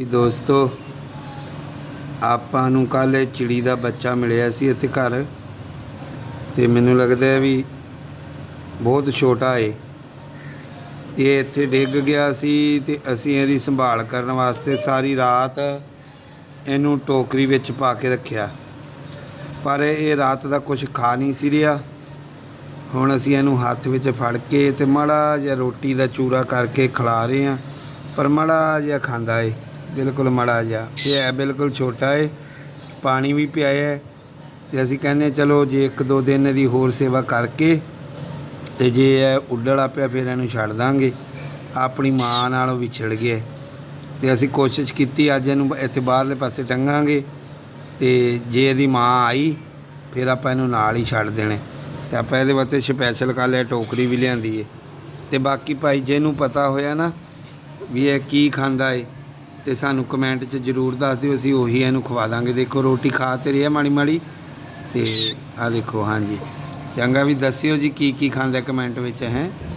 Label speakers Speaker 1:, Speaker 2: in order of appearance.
Speaker 1: ਵੀ ਦੋਸਤੋ, ਆਪਾਂ ਨੂੰ ਕੱਲ੍ਹ ਇਹ ਚਿੜੀ ਦਾ ਬੱਚਾ ਮਿਲਿਆ ਸੀ ਇੱਥੇ ਘਰ ਤੇ ਮੈਨੂੰ ਲੱਗਦਾ ਹੈ ਵੀ ਬਹੁਤ ਛੋਟਾ ਏ। ਇਹ ਇੱਥੇ ਡਿੱਗ ਗਿਆ ਸੀ ਤੇ ਅਸੀਂ ਇਹਦੀ ਸੰਭਾਲ ਕਰਨ ਵਾਸਤੇ ਸਾਰੀ ਰਾਤ ਇਹਨੂੰ ਟੋਕਰੀ ਵਿੱਚ ਪਾ ਕੇ ਰੱਖਿਆ। ਪਰ ਇਹ ਰਾਤ ਦਾ ਕੁਝ ਖਾ ਨਹੀਂ ਸੀ ਰਿਹਾ। ਹੁਣ ਅਸੀਂ ਇਹਨੂੰ ਹੱਥ ਵਿੱਚ ਫੜ ਕੇ ਤੇ ਮਾੜਾ ਜਿਹਾ ਰੋਟੀ ਦਾ ਚੂਰਾ ਕਰਕੇ ਖਿਲਾ ਰਹੇ ਹਾਂ, ਪਰ ਮਾੜਾ ਜਿਹਾ ਖਾਂਦਾ ਏ। ਬਿਲਕੁਲ ਮਾੜਾ ਜਿਹਾ। ਇਹ ਹੈ ਬਿਲਕੁਲ ਛੋਟਾ ਹੈ ਪਾਣੀ ਵੀ ਪਿਆ ਹੈ ਤੇ ਅਸੀਂ ਕਹਿੰਦੇ ਚਲੋ ਜੇ ਇੱਕ ਦੋ ਦਿਨ ਇਹਦੀ ਹੋਰ ਸੇਵਾ ਕਰਕੇ ਤੇ ਜੇ ਇਹ ਉੱਡੜਾ ਪਿਆ, ਫਿਰ ਇਹਨੂੰ ਛੱਡ ਦਾਂਗੇ। ਆਪਣੀ ਮਾਂ ਨਾਲੋਂ ਵਿਛੜ ਗਿਆ ਤੇ ਅਸੀਂ ਕੋਸ਼ਿਸ਼ ਕੀਤੀ, ਅੱਜ ਇਹਨੂੰ ਇੱਥੇ ਬਾਹਰਲੇ ਪਾਸੇ ਟੰਗਾਂਗੇ ਤੇ ਜੇ ਇਹਦੀ ਮਾਂ ਆਈ, ਫਿਰ ਆਪਾਂ ਇਹਨੂੰ ਨਾਲ ਹੀ ਛੱਡ ਦੇਣੇ ਤੇ ਆਪਾਂ ਇਹਦੇ ਵਾਸਤੇ ਸਪੈਸ਼ਲ ਕੱਲ੍ਹ ਇਹ ਟੋਕਰੀ ਵੀ ਲਿਆਂਦੀ ਏ। ਤੇ ਬਾਕੀ ਭਾਈ, ਜਿਹਨੂੰ ਪਤਾ ਹੋਇਆ ਨਾ ਵੀ ਇਹ ਕੀ ਖਾਂਦਾ ਏ ਤੇ ਸਾਨੂੰ ਕਮੈਂਟ 'ਚ ਜਰੂਰ ਦੱਸ ਦਿਓ, ਅਸੀਂ ਉਹੀ ਇਹਨੂੰ ਖਵਾ ਦਾਂਗੇ। ਦੇਖੋ, ਰੋਟੀ ਖਾ ਤੇ ਰਿਹਾ ਮਾੜੀ ਮਾੜੀ। ਤੇ ਆ ਦੇਖੋ, ਹਾਂਜੀ। ਚੰਗਾ ਵੀ ਦੱਸਿਓ ਜੀ ਕੀ ਕੀ ਖਾਂਦਾ ਕਮੈਂਟ ਵਿੱਚ, ਹੈ।